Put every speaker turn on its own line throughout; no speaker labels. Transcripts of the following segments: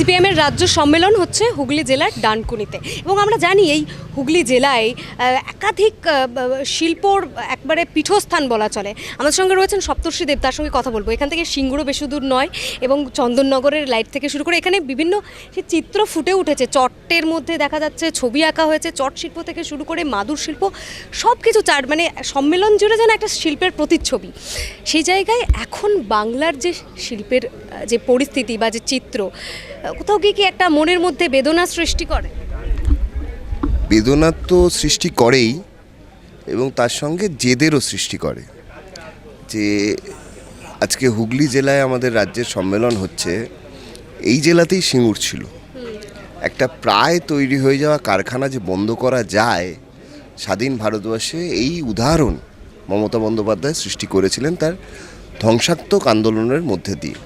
সিপিএমের রাজ্য সম্মেলন হচ্ছে হুগলি জেলার ডানকুনিতে। এবং আমরা জানি এই হুগলি জেলায় একাধিক শিল্পর একবারে পীঠস্থান বলা চলে। আমাদের সঙ্গে রয়েছেন সপ্তর্ষি দেব, তার সঙ্গে কথা বলব। এখান থেকে সিঙ্গুরও বেশি দূর নয় এবং চন্দননগরের লাইট থেকে শুরু করে এখানে বিভিন্ন সে চিত্র ফুটে উঠেছে। চটের মধ্যে দেখা যাচ্ছে, ছবি আঁকা হয়েছে, চট শিল্প থেকে শুরু করে মাদুর শিল্প সব কিছু চার মানে সম্মেলন জুড়ে যেন একটা শিল্পের প্রতিচ্ছবি। সেই জায়গায় এখন বাংলার যে শিল্পের যে পরিস্থিতি বা যে চিত্র কোথাও গিয়ে কি একটা মনের মধ্যে বেদনা সৃষ্টি করে?
বেদনা তো সৃষ্টি করেই এবং তার সঙ্গে জেদেরও সৃষ্টি করে। যে আজকে হুগলি জেলায় আমাদের রাজ্যের সম্মেলন হচ্ছে এই জেলাতেই সিঙ্গুর ছিল। একটা প্রায় তৈরি হয়ে যাওয়া কারখানা যে বন্ধ করা যায় স্বাধীন ভারতবর্ষে এই উদাহরণ মমতা বন্দ্যোপাধ্যায় সৃষ্টি করেছিলেন তার ধ্বংসাত্মক আন্দোলনের মধ্যে দিয়ে।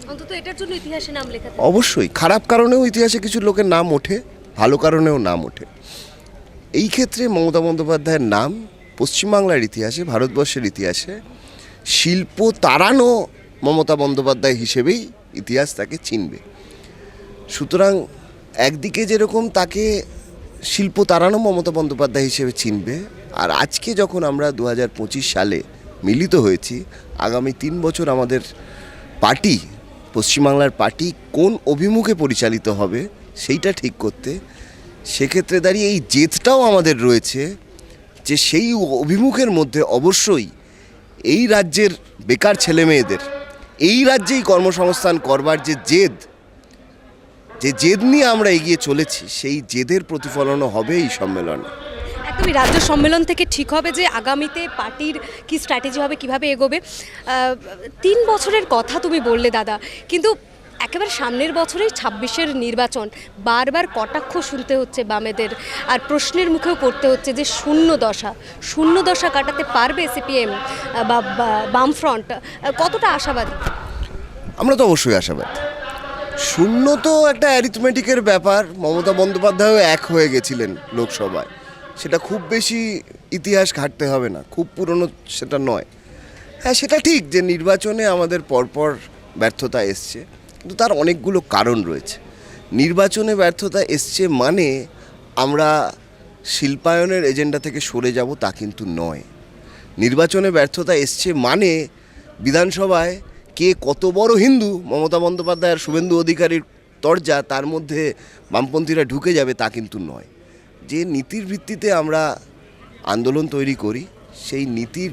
অবশ্যই খারাপ কারণেও ইতিহাসে কিছু লোকের নাম ওঠে ভালো কারণেও নাম ওঠে। এই ক্ষেত্রে মমতা বন্দ্যোপাধ্যায়ের নাম পশ্চিমবাংলার ইতিহাসে ভারতবর্ষের ইতিহাসে শিল্প তাড়ানো মমতা বন্দ্যোপাধ্যায় হিসেবেই ইতিহাস তাকে চিনবে। সুতরাং একদিকে যেরকম তাকে শিল্প তাড়ানো মমতা বন্দ্যোপাধ্যায় হিসেবে চিনবে আর আজকে যখন আমরা দু হাজার পঁচিশ সালে মিলিত হয়েছি, আগামী তিন বছর আমাদের পার্টি, পশ্চিমবাংলার পার্টি কোন অভিমুখে পরিচালিত হবে সেইটা ঠিক করতে, সেক্ষেত্রে দাঁড়িয়ে এই জেদটাও আমাদের রয়েছে যে সেই অভিমুখের মধ্যে অবশ্যই এই রাজ্যের বেকার ছেলেমেয়েদের, এই রাজ্যেই কর্মসংস্থান করবার যে জেদ যে জেদ নিয়ে আমরা এগিয়ে চলেছি, সেই জেদের প্রতিফলনও হবে এই সম্মেলনে।
একদমই রাজ্য সম্মেলন থেকে ঠিক হবে যে আগামীতে পার্টির কি স্ট্র্যাটেজি হবে, কীভাবে এগোবে? তিন বছরের কথা তুমি বললে দাদা, কিন্তু একেবারে সামনের বছরেই ছাব্বিশের নির্বাচন, বারবার কটাক্ষ শুনতে হচ্ছে বামেদের, আর প্রশ্নের মুখেও পড়তে হচ্ছে যে শূন্য দশা শূন্য দশা কাটাতে পারবে সিপিএম বা- বামফ্রন্ট? কতটা আশাবাদী?
আমরা তো অবশ্যই আশাবাদ। শূন্য তো একটা অ্যারিথমেটিকের ব্যাপার। মমতা বন্দ্যোপাধ্যায়ও এক হয়ে গেছিলেন লোকসভায়। সেটা খুব বেশি ইতিহাস ঘাটতে হবে না, খুব পুরনো সেটা নয়। হ্যাঁ সেটা ঠিক যে নির্বাচনে আমাদের পরপর ব্যর্থতা এসছে, কিন্তু তার অনেকগুলো কারণ রয়েছে। নির্বাচনে ব্যর্থতা এসছে মানে আমরা শিল্পায়নের এজেন্ডা থেকে সরে যাব তা কিন্তু নয়। নির্বাচনে ব্যর্থতা এসছে মানে বিধানসভায় কে কত বড় হিন্দু, মমতা বন্দ্যোপাধ্যায় আর শুভেন্দু অধিকারীর তরজা তার মধ্যে বামপন্থীরা ঢুকে যাবে তা কিন্তু নয়। যে নীতির ভিত্তিতে আমরা আন্দোলন তৈরি করি, সেই নীতির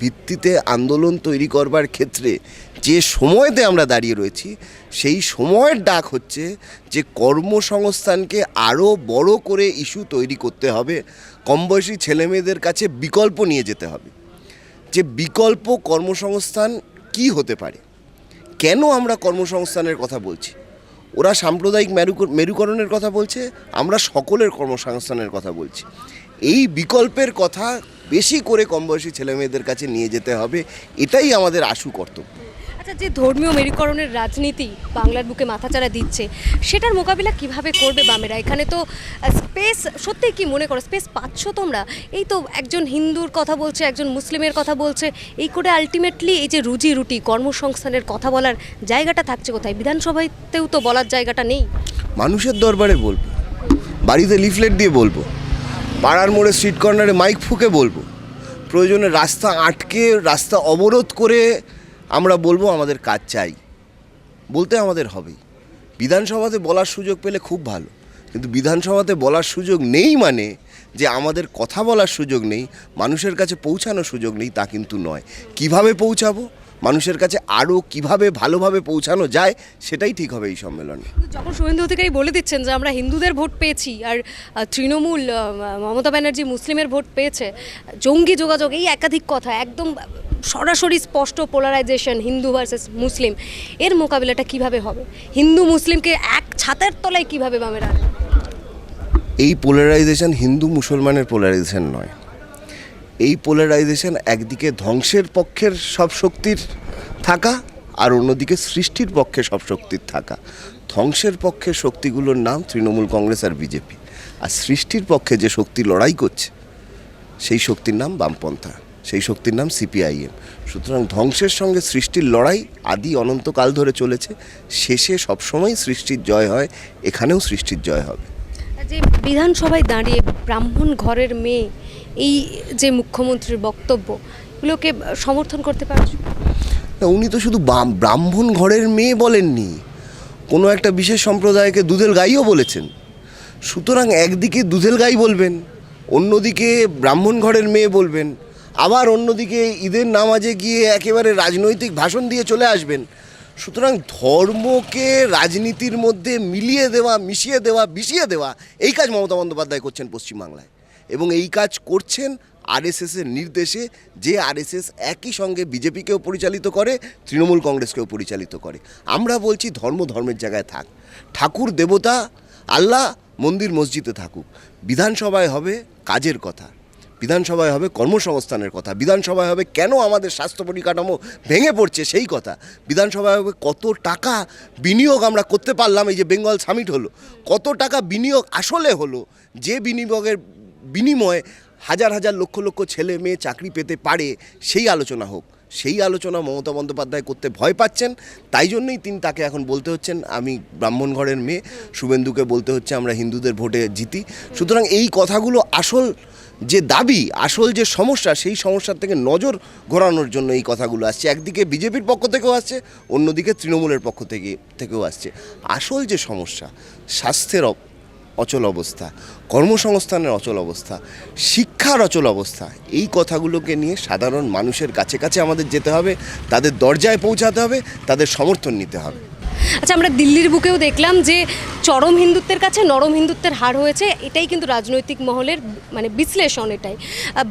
ভিত্তিতে আন্দোলন তৈরি করবার ক্ষেত্রে যে সময়তে আমরা দাঁড়িয়ে রয়েছি, সেই সময়ের ডাক হচ্ছে যে কর্মসংস্থানকে আরও বড় করে ইস্যু তৈরি করতে হবে, কমবয়সী ছেলেমেয়েদের কাছে বিকল্প নিয়ে যেতে হবে। যে বিকল্প কর্মসংস্থান কি হতে পারে? কেন আমরা কর্মসংস্থানের কথা বলছি? ওরা সাম্প্রদায়িক মেরু- মেরুকরণের কথা বলছে, আমরা সকলের কর্মসংস্থানের কথা বলছি। এই বিকল্পের কথা বেশি করে কমবয়সী ছেলেমেয়েদের কাছে নিয়ে যেতে হবে, এটাই আমাদের আশু কর্তব্য।
যে ধর্মীয় মেরুকরণের রাজনীতি বাংলার বুকে মাথাচাড়া দিচ্ছে, সেটার মোকাবিলা কীভাবে করবে বামেরা? এখানে তো স্পেস সত্যি কি মনে করো স্পেস পাচ্ছ তোমরা? এই তো একজন হিন্দুর কথা বলছে, একজন মুসলিমের কথা বলছে, এই করে আলটিমেটলি এই যে রুজি রুটি, কর্মসংস্থানের কথা বলার জায়গাটা থাকছে কোথায়? বিধানসভাতেও তো বলার জায়গাটা নেই।
মানুষের দরবারে বলব, বাড়িতে লিফলেট দিয়ে বলব, পাড়ার মোড়ে স্ট্রিট কর্নারে মাইক ফুঁকে বলব, প্রয়োজনে রাস্তা আটকে, রাস্তা অবরোধ করে আমরা বলব আমাদের কাজ চাই। বলতে আমাদের হবেই বিধানসভাতে বলার সুযোগ পেলে খুব ভালো। কিন্তু বিধানসভাতে বলার সুযোগ নেই মানে যে আমাদের কথা বলার সুযোগ নেই, মানুষের কাছে পৌঁছানোর সুযোগ নেই, তা কিন্তু নয়। কীভাবে পৌঁছাবো? মানুষের কাছে আরও কীভাবে ভালোভাবে পৌঁছানো যায়, সেটাই ঠিক হবে এই সম্মেলনে।
যখন শুভেন্দু অধিকারী বলে দিচ্ছেন যে আমরা হিন্দুদের ভোট পেয়েছি আর তৃণমূল মমতা ব্যানার্জি মুসলিমের ভোট পেয়েছে, জঙ্গি যোগাযোগ এই একাধিক কথা, একদম সরাসরি স্পষ্ট পোলারাইজেশন হিন্দু ভার্সেস মুসলিম, এর মোকাবিলাটা কীভাবে হবে? হিন্দু মুসলিমকে এক ছাতের তলায় কীভাবে বামেরা
এই পোলারাইজেশন হিন্দু মুসলমানের পোলারাইজেশন নয়। এই পোলারাইজেশন একদিকে ধ্বংসের পক্ষের সব শক্তির থাকা আর অন্যদিকে সৃষ্টির পক্ষে সব শক্তির থাকা। ধ্বংসের পক্ষের শক্তিগুলোর নাম তৃণমূল কংগ্রেস আর বিজেপি। আর সৃষ্টির পক্ষে যে শক্তি লড়াই করছে, সেই শক্তির নাম বামপন্থা। সেই শক্তির নাম সিপিআইএম। সুতরাং ধ্বংসের সঙ্গে সৃষ্টির লড়াই আদি অনন্তকাল ধরে চলেছে। শেষে সবসময় সৃষ্টির জয় হয় এখানেও সৃষ্টির জয় হবে।
যে বিধানসভায় দাঁড়িয়ে ব্রাহ্মণ ঘরের মেয়ে এই যে মুখ্যমন্ত্রীর বক্তব্য এগুলোকে সমর্থন করতে পারছ?
না উনি তো শুধু ব্রাহ্মণ ঘরের মেয়ে বলেননি। কোনো একটা বিশেষ সম্প্রদায়কে দুধেল গাইও বলেছেন। সুতরাং একদিকে দুধেল গাই বলবেন অন্যদিকে ব্রাহ্মণ ঘরের মেয়ে বলবেন। আবার অন্যদিকে ঈদের নামাজে গিয়ে একেবারে রাজনৈতিক ভাষণ দিয়ে চলে আসবেন। সুতরাং ধর্মকে রাজনীতির মধ্যে মিলিয়ে দেওয়া, মিশিয়ে দেওয়া, বিষিয়ে দেওয়া, এই কাজ মমতা বন্দ্যোপাধ্যায় করছেন পশ্চিমবাংলায়। এবং এই কাজ করছেন আরএসএসের নির্দেশে, যে আরএসএস একই সঙ্গে বিজেপিকেও পরিচালিত করে, তৃণমূল কংগ্রেসকেও পরিচালিত করে। আমরা বলছি ধর্ম ধর্মের জায়গায় থাক। ঠাকুর দেবতা, আল্লাহ মন্দির মসজিদে থাকুক। বিধানসভায় হবে কাজের কথা। বিধানসভায় হবে কর্মসংস্থানের কথা, বিধানসভায় হবে কেন আমাদের স্বাস্থ্য পরিকাঠামো ভেঙে পড়ছে সেই কথা, বিধানসভায় হবে কত টাকা বিনিয়োগ আমরা করতে পারলাম, এই যে বেঙ্গল সামিট হলো, কত টাকা বিনিয়োগ আসলে হলো, যে বিনিয়োগের বিনিময়ে হাজার হাজার লক্ষ লক্ষ ছেলে মেয়ে চাকরি পেতে পারে, সেই আলোচনা হোক। সেই আলোচনা মমতা বন্দ্যোপাধ্যায় করতে ভয় পাচ্ছেন, তাই জন্যই তিনি তাকে এখন বলতে হচ্ছেন, আমি ব্রাহ্মণ ঘরের মেয়ে, শুভেন্দুকে বলতে হচ্ছে আমরা হিন্দুদের ভোটে জিতি। সুতরাং এই কথাগুলো আসল যে দাবি, আসল যে সমস্যা, সেই সমস্যার থেকে নজর ঘোরানোর জন্য এই কথাগুলো আসছে। একদিকে বিজেপির পক্ষ থেকেও আসছে, অন্যদিকে তৃণমূলের পক্ষ থেকে, থেকেও আসছে। আসল যে সমস্যা, স্বাস্থ্যের অচল অবস্থা, কর্মসংস্থানের অচল অবস্থা, শিক্ষার অচল অবস্থা, এই কথাগুলোকে নিয়ে সাধারণ মানুষের কাছে কাছে আমাদের যেতে হবে, তাদের দরজায় পৌঁছাতে হবে, তাদের সমর্থন নিতে হবে।
আচ্ছা আমরা দিল্লির বুকেও দেখলাম যে চরম হিন্দুত্বের কাছে নরম হিন্দুত্বের হার হয়েছে, এটাই কিন্তু রাজনৈতিক মহলের মানে বিশ্লেষণ এটাই।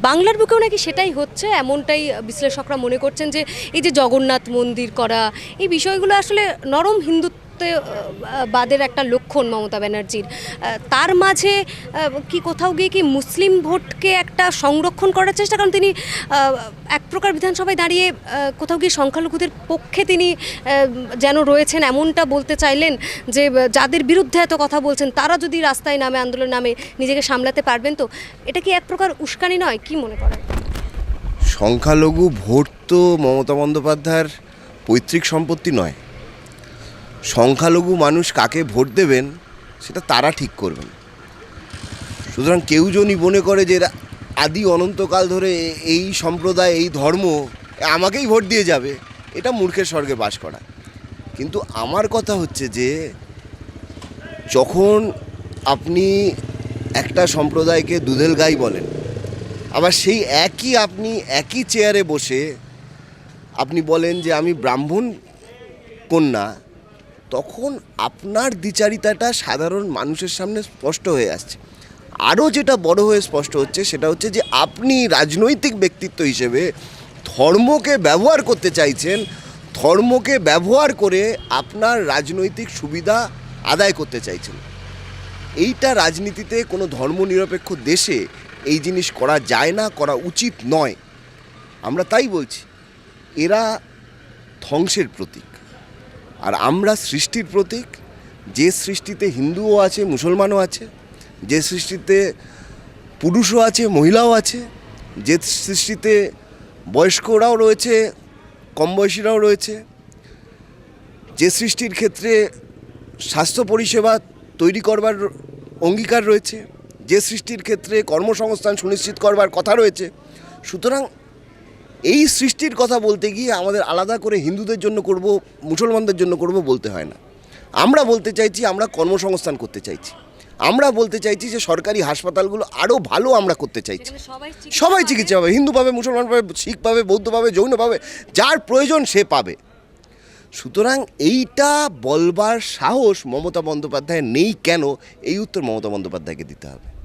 বাংলার বুকেও নাকি সেটাই হচ্ছে, এমনটাই বিশ্লেষকরা মনে করছেন যে এই যে জগন্নাথ মন্দির করা, এই বিষয়গুলো আসলে নরম হিন্দুত্ব বাদের একটা লক্ষণ মমতা ব্যানার্জির। তার মাঝে কি কোথাও গিয়ে কি মুসলিম ভোটকে একটা সংরক্ষণ করার চেষ্টা, কারণ তিনি এক প্রকার বিধানসভায় দাঁড়িয়ে কোথাও গিয়ে সংখ্যালঘুদের পক্ষে তিনি যেন রয়েছেন এমনটা বলতে চাইলেন যে, যাদের বিরুদ্ধে এত কথা বলছেন, তারা যদি রাস্তায় নামে, আন্দোলন নামে নিজেকে সামলাতে পারবেন তো, এটা কি এক প্রকার উস্কানি নয়? কি মনে করেন?
সংখ্যালঘু ভোট তো মমতা বন্দ্যোপাধ্যায়ের পৈতৃক সম্পত্তি নয়। সংখ্যালঘু মানুষ কাকে ভোট দেবেন, সেটা তারা ঠিক করবেন। সুতরাং কেউ যদি মনে করে যে আদি অনন্তকাল ধরে এই সম্প্রদায়, এই ধর্ম আমাকেই ভোট দিয়ে যাবে, এটা মূর্খের স্বর্গে বাস করা। কিন্তু আমার কথা হচ্ছে যে, যখন আপনি একটা সম্প্রদায়কে দুধেল গাই বলেন, আবার সেই একই আপনি একই চেয়ারে বসে আপনি বলেন যে আমি ব্রাহ্মণ কন্যা তখন আপনার দ্বিচারিতাটা সাধারণ মানুষের সামনে স্পষ্ট হয়ে আসছে। আরও যেটা বড় হয়ে স্পষ্ট হচ্ছে সেটা হচ্ছে যে আপনি রাজনৈতিক ব্যক্তিত্ব হিসেবে ধর্মকে ব্যবহার করতে চাইছেন, ধর্মকে ব্যবহার করে আপনার রাজনৈতিক সুবিধা আদায় করতে চাইছেন। এইটা রাজনীতিতে কোনো ধর্মনিরপেক্ষ দেশে এই জিনিস করা যায় না, করা উচিত নয়। আমরা তাই বলছি, এরা ধ্বংসের প্রতীক। আর আমরা সৃষ্টির প্রতীক। যে সৃষ্টিতে হিন্দুও আছে, মুসলমানও আছে, যে সৃষ্টিতে পুরুষও আছে, মহিলাও আছে, যে সৃষ্টিতে বয়স্করাও রয়েছে কম বয়সীরাও রয়েছে, যে সৃষ্টির ক্ষেত্রে স্বাস্থ্য পরিষেবা তৈরি করবার অঙ্গীকার রয়েছে, যে সৃষ্টির ক্ষেত্রে কর্মসংস্থান সুনিশ্চিত করবার কথা রয়েছে। সুতরাং এই সৃষ্টির কথা বলতে গিয়ে আমাদের আলাদা করে হিন্দুদের জন্য করব মুসলমানদের জন্য করব বলতে হয় না। আমরা বলতে চাইছি আমরা কর্মসংস্থান করতে চাইছি। আমরা বলতে চাইছি যে সরকারি হাসপাতালগুলো আরও ভালো আমরা করতে চাইছি। সবাই চিকিৎসা পাবে হিন্দু পাবে মুসলমান পাবে শিখ পাবে বৌদ্ধ পাবে জৈন পাবে যার প্রয়োজন সে পাবে। সুতরাং এইটা বলবার সাহস মমতা বন্দ্যোপাধ্যায় নেই কেন? এই উত্তর মমতা বন্দ্যোপাধ্যায়কে দিতে হবে।